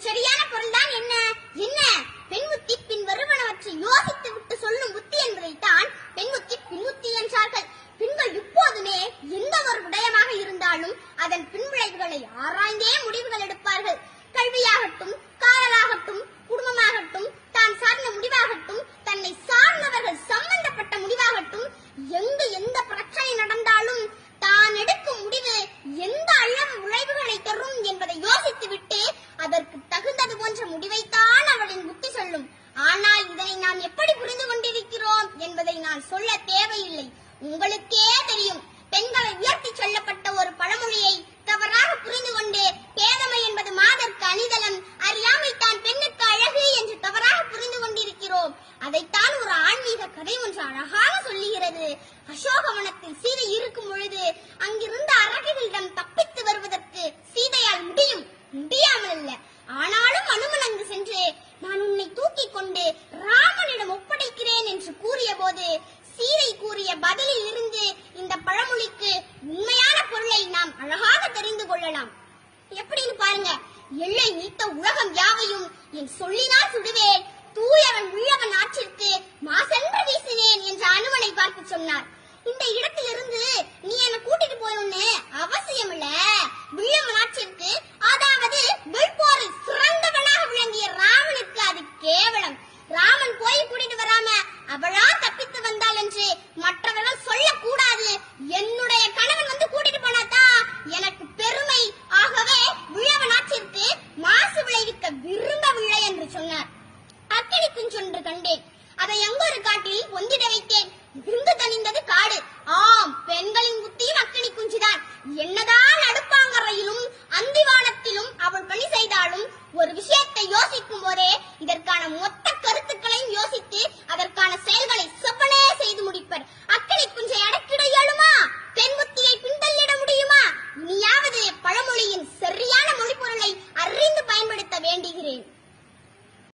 சரியான பொருள்தான் என்ன? என்ன? பெண் புத்தி பின் வருவனவற்றை யோசித்து விட்டு சொல்லும் புத்தி என்பதைத்தான் பெண் புத்தி பின்முத்தி என்றார்கள். பெண்கள் இப்போதுமே எந்த ஒரு விடயமாக இருந்தாலும் அதன் பின்விளைவுகளை ஆராய்ந்தே முடியும். என்பதை நான் சொல்ல தேவையில்லை. உங்களுக்கே தெரியும் பெண்களை உயர்த்தி சொல்லப்பட்ட ஒரு பழமொழியை தவறாக புரிந்து கொண்டு பேதமை என்பது மாதற்கு அணிதலம் அறியாமை தான் பெண்ணுக்கு அழகு என்று தவறாக புரிந்து கொண்டிருக்கிறோம். அதைத்தான் ஒரு ஆன்மீக கதை ஒன்று அழகாக சொல்லுகிறது. அசோகவனத்தில் சீதை இரு பதிலில் இருந்து இந்த பழமொழிக்கு உண்மையான பொருளை நாம் அழகாக தெரிந்து கொள்ளலாம். எப்படின்னு பாருங்க எல்லை நீத்த உலகம் யாவையும் என் சொல்லினால் சுடுவேன் தூயவன் உள்ளவன் ஆற்றிற்கு மாசென்று வீசினேன் என்ற அனுமனை பார்த்து சொன்னார். இந்த இடத்திலிருந்து நீ என்ன கூட்டிட்டு போயணும்னு அவசியம் இல்ல வில்லவன் ஆற்றிற்கு அதாவது வெள்போரில் சிறந்தவனாக விளங்கிய ராமனுக்கு அது கேவலம். ராமன் போய் கூட்டிட்டு வராம அவளா தப்பித்து வந்தாள் என்று மற்ற அக்கனி கண்டேன். அதை எங்கொரு காட்டில் பொந்திட வைத்தேன். விருந்து தணிந்தது காடு. ஆம் பெண்களின் புத்தியும் அக்கினி குஞ்சுதான். என்னதான் அடுப்பாங்கரையிலும் அந்திவானத்திலும் அவள் பணி செய்தாலும் ஒரு விஷயத்தை யோசிக்கும் போதே